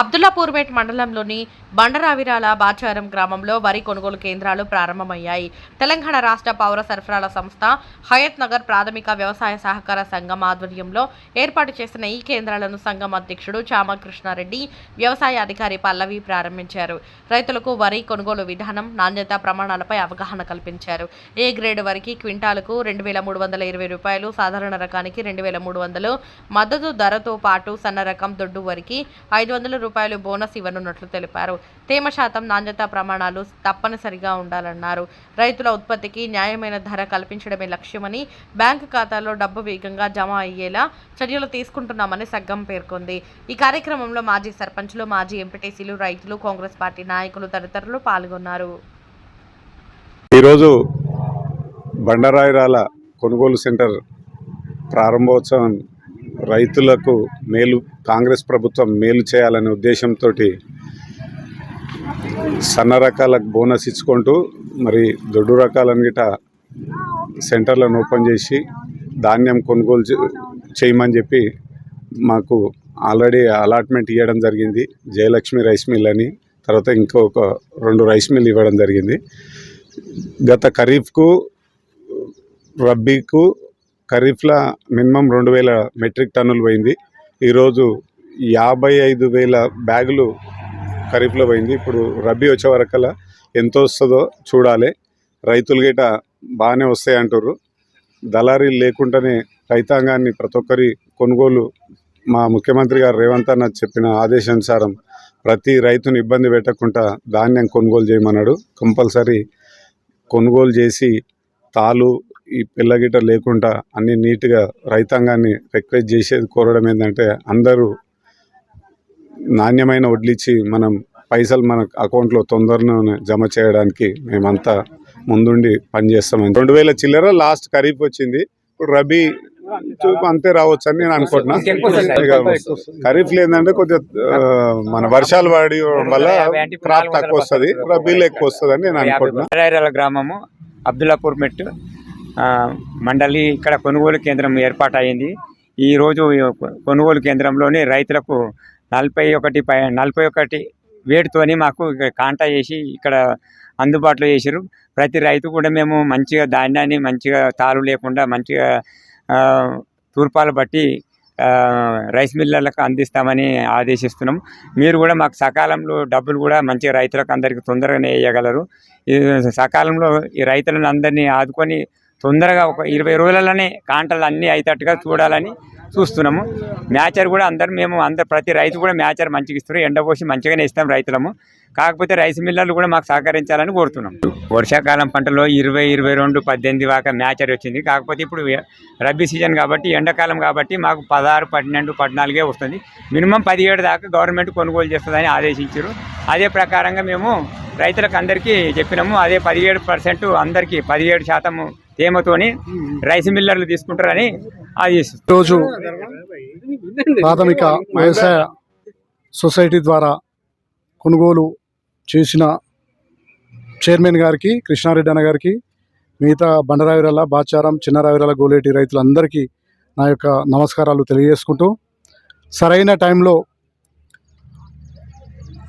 అబ్దుల్లాపూర్పేట్ మండలంలోని బండరావిరాల బాచారం గ్రామంలో వరి కొనుగోలు కేంద్రాలు ప్రారంభమయ్యాయి. తెలంగాణ రాష్ట్ర పౌర సరఫరాల సంస్థ హయత్ నగర్ ప్రాథమిక వ్యవసాయ సహకార సంఘం ఆధ్వర్యంలో ఏర్పాటు చేసిన ఈ కేంద్రాలను సంఘం అధ్యక్షుడు చామకృష్ణారెడ్డి వ్యవసాయ అధికారి పల్లవి ప్రారంభించారు. రైతులకు వరి కొనుగోలు విధానం నాణ్యత ప్రమాణాలపై అవగాహన కల్పించారు. ఏ గ్రేడ్ వరికి క్వింటాలకు రెండు వేల మూడు వందల ఇరవై రూపాయలు సాధారణ రకానికి రెండు వేల మూడు వందలు మద్దతు ధరతో పాటు సన్న రకం దొడ్డు వరికి ఐదు వందల రూపాయలు బోనస్ ఇవ్వనున్నట్లు తెలిపారు. తేమ శాతం నాణ్యత ప్రమాణాలు తప్పనిసరిగా ఉండాలన్నారు. రైతుల ఉత్పత్తికి న్యాయమైన ధర కల్పించడమే లక్ష్యమని బ్యాంకు ఖాతాలో డబ్బు వేగంగా జమ అయ్యేలా చర్యలు తీసుకుంటున్నామని సగ్గం పేర్కొంది. ఈ కార్యక్రమంలో మాజీ సర్పంచ్లు మాజీ ఎంపీటీసీలు రైతులు కాంగ్రెస్ పార్టీ నాయకులు తదితరులు పాల్గొన్నారు. ఈరోజు బండరాయిరాల కొనుగోలు సెంటర్ ప్రారంభోత్సవం రైతులకు మేలు కాంగ్రెస్ ప్రభుత్వం మేలు చేయాలనే ఉద్దేశంతో సన్న రకాలకు బోనస్ ఇచ్చుకుంటూ మరి దొడ్డు రకాలను గిట సెంటర్లను ఓపెన్ చేసి ధాన్యం కొనుగోలు చే- చేయమని చెప్పి మాకు ఆల్రెడీ అలాట్మెంట్ ఇవ్వడం జరిగింది. జయలక్ష్మి రైస్ మిల్ అని తర్వాత ఇంకొక రెండు రైస్ మిల్ ఇవ్వడం జరిగింది. గత ఖరీఫ్కు రబ్బీకు ఖరీఫ్లో మినిమం రెండు వేల మెట్రిక్ టన్నులు పోయింది. ఈరోజు యాభై ఐదు వేల బ్యాగులు ఖరీఫ్లో పోయింది. ఇప్పుడు రబీ వచ్చే వరకల్లా ఎంత వస్తుందో చూడాలి. రైతులు గిట బాగానే వస్తాయి అంటారు దళారీలు లేకుండానే రైతాంగాన్ని ప్రతి ఒక్కరి కొనుగోలు మా ముఖ్యమంత్రి గారు రేవంత్ అన్న చెప్పిన ఆదేశానుసారం ప్రతి రైతుని ఇబ్బంది పెట్టకుండా ధాన్యం కొనుగోలు చేయమన్నాడు. కంపల్సరీ కొనుగోలు చేసి తాలు ఈ పిల్లగిట లేకుండా అన్ని నీట్గా రైతాంగాన్ని రిక్వెస్ట్ చేసేది కోరడం ఏంటంటే అందరూ నాణ్యమైన వడ్లిచ్చి మనం పైసలు మన అకౌంట్లో తొందరలోనే జమ చేయడానికి మేమంతా ముందుండి పనిచేస్తామని. రెండు వేల చిల్లర లాస్ట్ ఖరీఫ్ వచ్చింది. ఇప్పుడు రబీ అంతే రావచ్చు అని నేను అనుకుంటున్నా. ఖరీఫ్ లేదంటే ఆ, మన వర్షాలు పడి వల్ల క్రాప్ తక్కువ వస్తుంది. రబీలో ఎక్కువ వస్తుంది అని నేను అనుకుంటున్నా. గ్రామము అబ్దుల్లాపూర్ మెట్ మండలి ఇక్కడ కొనుగోలు కేంద్రం ఏర్పాటైంది ఈరోజు కొనుగోలు కేంద్రంలోనే రైతులకు నలభై ఒకటి పై నలభై ఒకటి వేటితోని మాకు కాంటా చేసి ఇక్కడ అందుబాటులో చేశారు ప్రతి రైతు కూడా మేము మంచిగా ధాన్యాన్ని మంచిగా తాలు లేకుండా మంచిగా తూర్పాలు బట్టి రైస్ మిల్లర్లకు అందిస్తామని ఆదేశిస్తున్నాం. మీరు కూడా మాకు సకాలంలో డబ్బులు కూడా మంచిగా రైతులకు అందరికీ తొందరగానే వేయగలరు ఈ సకాలంలో ఈ రైతులను అందరినీ ఆదుకొని తొందరగా ఒక ఇరవై రోజులలోనే కాంటలు అన్నీ అయ్యేటట్టుగా చూడాలని చూస్తున్నాము. మ్యాచర్ కూడా అందరు మేము అందరు ప్రతి రైతు కూడా మ్యాచర్ మంచిగా ఇస్తారు ఎండపోసి మంచిగానే ఇస్తాం రైతులము. కాకపోతే రైస్ మిల్లర్లు కూడా మాకు సహకరించాలని కోరుతున్నాం. వర్షాకాలం పంటలో ఇరవై ఇరవై రెండు పద్దెనిమిది దాకా మ్యాచర్ వచ్చింది. కాకపోతే ఇప్పుడు రబీ సీజన్ కాబట్టి ఎండాకాలం కాబట్టి మాకు పదహారు పన్నెండు పద్నాలుగే వస్తుంది. మినిమం పదిహేడు దాకా గవర్నమెంట్ కొనుగోలు చేస్తుందని ఆదేశించారు. అదే ప్రకారంగా మేము రైతులకు అందరికీ చెప్పినాము. అదే పదిహేడు పర్సెంట్ అందరికీ పదిహేడు శాతం తేమతోని రైస్ మిల్లర్లు తీసుకుంటారని ఆదేశిస్తున్నాం ఈరోజు ప్రాథమిక వ్యవసాయ సొసైటీ ద్వారా కొనుగోలు చేసిన చైర్మన్ గారికి కృష్ణారెడ్డి అన్న గారికి మిగతా బండరావిరల బాచారం చిన్నరావిరల గోలేటి రైతులందరికీ నా యొక్క నమస్కారాలు తెలియజేసుకుంటూ సరైన టైంలో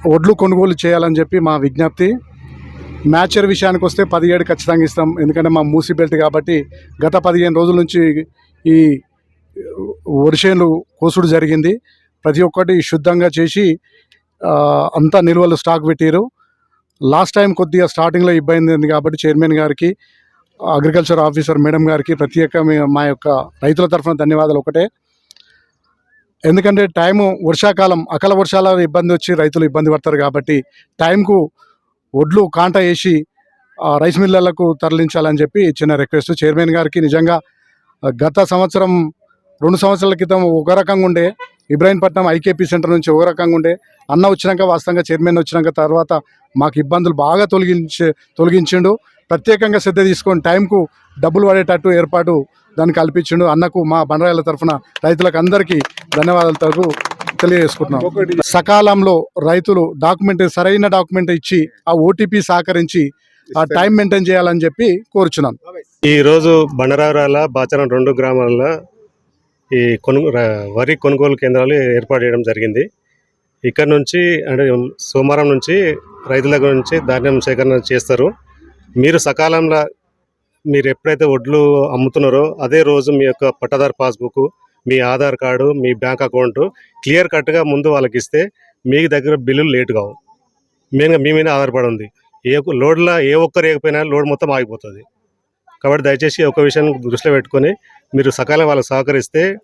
ఒడ్లు కొనుగోలు చేయాలని చెప్పి మా విజ్ఞప్తి. మ్యాచర్ విషయానికి వస్తే పదిహేడు ఖచ్చితంగా ఇస్తాం. ఎందుకంటే మా మూసి బెల్ట్ కాబట్టి గత పదిహేను రోజుల నుంచి ఈ వరిసేను కోసుడు జరిగింది. ప్రతి ఒక్కటి శుద్ధంగా చేసి అంతా నిల్వలు స్టాక్ పెట్టారు. లాస్ట్ టైం కొద్దిగా స్టార్టింగ్లో ఇబ్బంది ఉంది కాబట్టి చైర్మన్ గారికి అగ్రికల్చర్ ఆఫీసర్ మేడం గారికి ప్రత్యేక మా యొక్క రైతుల తరఫున ధన్యవాదాలు ఒకటే. ఎందుకంటే టైము వర్షాకాలం అకాల వర్షాల ఇబ్బంది వచ్చి రైతులు ఇబ్బంది పడతారు కాబట్టి టైంకు ఒడ్లు కాంట వేసి రైస్ మిల్లర్లకు తరలించాలని చెప్పి చిన్న రిక్వెస్ట్. చైర్మన్ గారికి నిజంగా గత సంవత్సరం రెండు సంవత్సరాల క్రితం ఒక రకంగా ఉండే ఇబ్రాహీంపట్నం ఐకేపీ సెంటర్ నుంచి ఒక రకంగా ఉండే అన్న వచ్చినాక వాస్తవంగా చైర్మన్ వచ్చినాక తర్వాత మాకు ఇబ్బందులు బాగా తొలగించే తొలగించిండు. ప్రత్యేకంగా శ్రద్ధ తీసుకొని టైంకు డబ్బులు పడేటట్టు ఏర్పాటు దాన్ని కల్పించిండు. అన్నకు మా బండరాయల తరఫున రైతులకు అందరికీ ధన్యవాదాలు తరపు తెలియజేసుకుంటున్నాం. సకాలంలో రైతులు డాక్యుమెంట్ సరైన డాక్యుమెంట్ ఇచ్చి ఆ ఓటీపీ సహకరించి ఆ టైం మెయింటైన్ చేయాలని చెప్పి కోరుచున్నాను ఈరోజు బండరారాల బాచరం రెండు గ్రామాల్లో ఈ కొను వరి కొనుగోలు కేంద్రాలు ఏర్పాటు చేయడం జరిగింది. ఇక్కడ నుంచి అంటే సోమవారం నుంచి రైతుల దగ్గర నుంచి ధాన్యం సేకరణ చేస్తారు. మీరు సకాలంలో మీరు ఎప్పుడైతే వడ్లు అమ్ముతున్నారో అదే రోజు మీ యొక్క పట్టాదారు పాస్బుక్ మీ ఆధార్ కార్డు మీ బ్యాంక్ అకౌంట్ క్లియర్ కట్గా ముందు వాళ్ళకి ఇస్తే మీ దగ్గర బిల్లులు లేట్ కావు. మెయిన్గా మీ మీద ఆధారపడి ఉంది. ఏ ఒక్క- లోడ్లో ఏ ఒక్కరు వేయకపోయినా లోడ్ మొత్తం ఆగిపోతుంది. కాబట్టి దయచేసి ఒక విషయాన్ని దృష్టిలో పెట్టుకొని మీరు సకాలం వాళ్ళకి సహకరిస్తే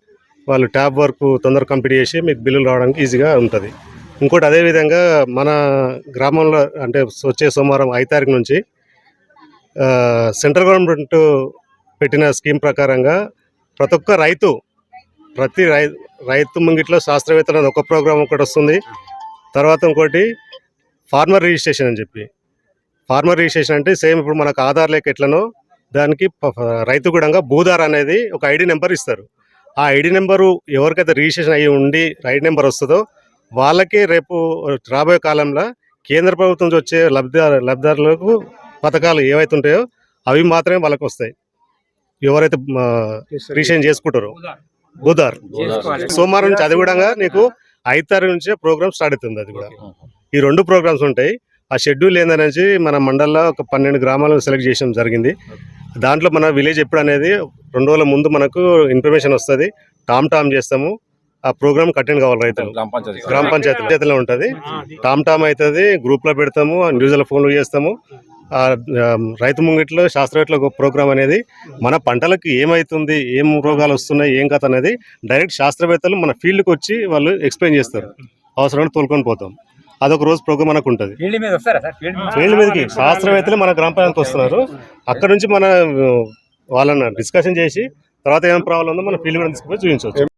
వాళ్ళు ట్యాబ్ వర్క్ తొందరగా కంప్లీట్ చేసి మీకు బిల్లులు రావడానికి ఈజీగా ఉంటుంది. ఇంకోటి అదేవిధంగా మన గ్రామంలో అంటే వచ్చే సోమవారం ఐదు తారీఖు నుంచి సెంట్రల్ గవర్నమెంట్ పెట్టిన స్కీమ్ ప్రకారంగా ప్రతి ఒక్క రైతు ప్రతి రై రైతు ముంగిట్లో శాస్త్రవేత్తలు ఒక ప్రోగ్రామ్ ఒకటి వస్తుంది. తర్వాత ఇంకోటి ఫార్మర్ రిజిస్ట్రేషన్ అని చెప్పి. ఫార్మర్ రిజిస్ట్రేషన్ అంటే సేమ్ ఇప్పుడు మనకు ఆధార్ లేక ఎట్లనో దానికి రైతు కూడా భూధార్ అనేది ఒక ఐడి నెంబర్ ఇస్తారు. ఆ ఐడి నెంబరు ఎవరికైతే రిజిస్ట్రేషన్ అయ్యి ఉండి ఐడి నెంబర్ వస్తుందో వాళ్ళకి రేపు రాబోయే కాలంలో కేంద్ర ప్రభుత్వం నుంచి వచ్చే లబ్ధిదారు లబ్ధిదారులకు పథకాలు ఏవైతే ఉంటాయో అవి మాత్రమే వాళ్ళకి వస్తాయి ఎవరైతే రిజిస్ట్రేషన్ చేసుకుంటారో. చేసుకోవాలి. సోమవారం నుంచి అది కూడా నీకు ఐదు తారీఖు నుంచే ప్రోగ్రామ్ స్టార్ట్ అవుతుంది అది కూడా. ఈ రెండు ప్రోగ్రామ్స్ ఉంటాయి. ఆ షెడ్యూల్ ఏందనేసి మన మండల్లో ఒక పన్నెండు గ్రామాలను సెలెక్ట్ చేయడం జరిగింది. దాంట్లో మన విలేజ్ ఎప్పుడు అనేది రెండు రోజుల ముందు మనకు ఇన్ఫర్మేషన్ వస్తుంది. టామ్ టామ్ చేస్తాము. ఆ ప్రోగ్రామ్ అటెండ్ కావాలి రైతులు. గ్రామ పంచాయతీ. గ్రామ పంచాయతీ పంచాయతీలో ఉంటుంది. టామ్ టామ్ అవుతుంది. గ్రూప్లో పెడతాము. న్యూస్లో ఫోన్లు చేస్తాము. రైతు ముంగిట్లో శాస్త్రవేత్తల ఒక ప్రోగ్రామ్ అనేది మన పంటలకు ఏమవుతుంది ఏం రోగాలు వస్తున్నాయి ఏం కథ అనేది డైరెక్ట్ శాస్త్రవేత్తలు మన ఫీల్డ్కి వచ్చి వాళ్ళు ఎక్స్ప్లెయిన్ చేస్తారు. అవసరమైన తోలుకొని పోతాం. అదొక రోజు ప్రోగ్రామ్ మనకు ఉంటుంది. ఫీల్డ్ మీద మీద మీదకి శాస్త్రవేత్తలు మన గ్రామ పంచాయతీకి వస్తున్నారు. అక్కడ నుంచి మన వాళ్ళని డిస్కషన్ చేసి తర్వాత ఏం ప్రాబ్లం ఉందో మన ఫీల్డ్ కూడా తీసుకుపోయి చూపించవచ్చు.